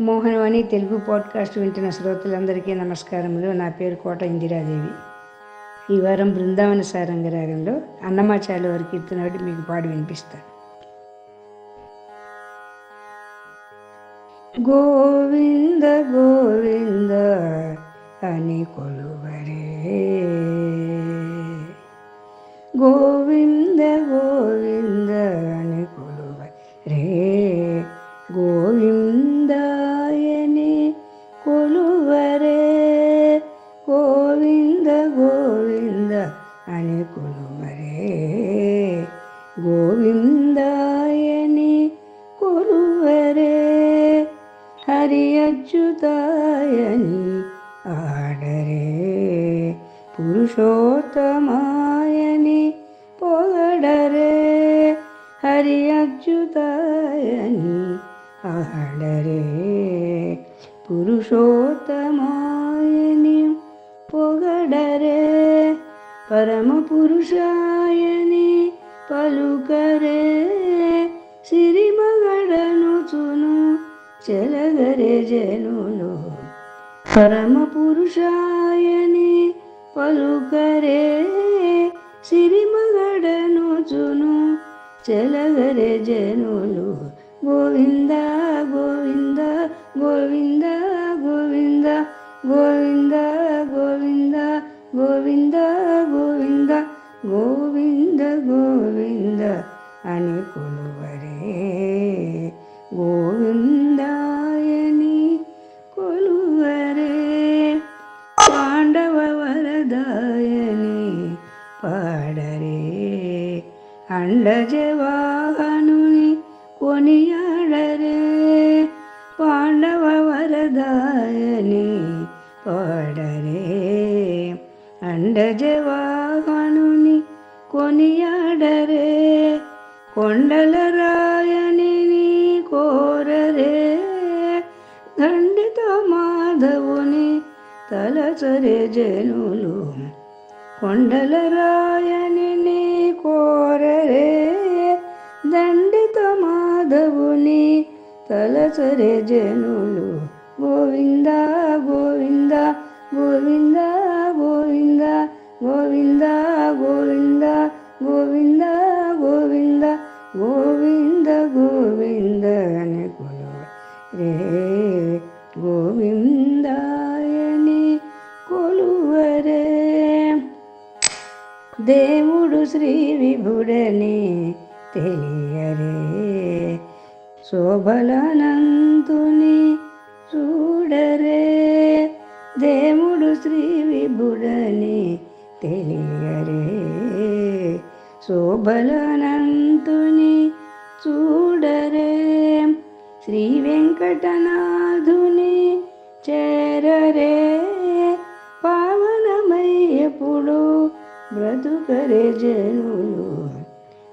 Mohanavani Telugu podcast వింటున్న శ్రోతలందరికీ నమస్కారములు. నా పేరు కోట ఇందిరాదేవి. ఈ వారం బృందావన సారంగరాగంలో అన్నమాచార్య వారి కీర్తన ఒకటి మీకు పాడి వినిపిస్తాను. గోవింద గోవింద అని కొలువరే. గోవింద గోవింద అని కొలువరే. గోవింద ഹരിയച്യുതായനി ആടരേ പുരുഷോത്തമായനി പോകടരേ. ഹരിയച്യുതായനി ആടരേ പുരുഷോത്തമായനി പോകടരേ. പരമപുരുഷായനി പലുകരേ സിരിമകടനു ചുനു చెలగరే జనులు. పరమ పురుషాయని పలుకరే సిరిమగడనుచును చెలగరే జనులు. గోవింద గోవింద గోవింద గోవింద గోవింద గోవింద గోవింద గోవింద గోవింద గోవింద అని కొలువరే పాడరే. అండజవాహనుని కొనియాడరే. పాండవ వరదాయని పాడరే. అండజవాహనుని కొనియాడరే. కొండల రాయని కోరరే. దండిత మాధవుని తలచరే జనులు కొండల రాయని కోరరే దండిత మాధవుని తలచరే జనులు. గోవింద గోవింద గోవింద గోవింద గోవింద గోవింద గోవింద గోవింద గోవింద గోవింద అని కొలువ రే గోవింద దేవుడు శ్రీ విభుడని తెలియరే. శోభలనంతుని చూడరే. దేవుడు శ్రీ విభుడని తెలియరే. శోభలనంతుని చూడరే. శ్రీ వెంకటనాథుని చేరరే. పావనమయ్యప్పుడు బ్రతుకరే జనులు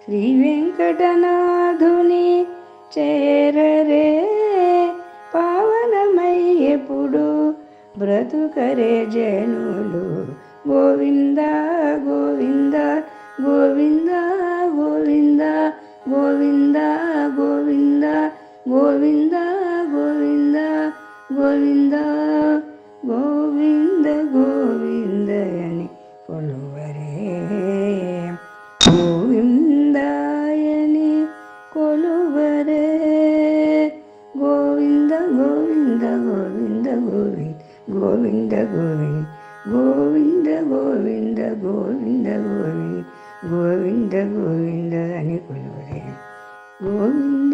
శ్రీ వెంకటనాథుని చేరరే పావనమయ్యప్పుడు బ్రతుకరే జనులు. గోవింద గోవింద గోవింద గోవింద గోవింద. గోవింద గోవింద గోవింద గోవింద గోవింద గోవింద గోవింద గోవింద గోవింద అని కొలువరే. Govinda.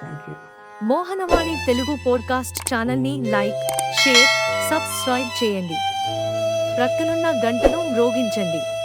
Thank you Mohanavani Telugu podcast ఛానల్ని లైక్ షేర్ సబ్స్క్రైబ్ చేయండి. ప్రక్కనున్న గంటను మ్రోగించండి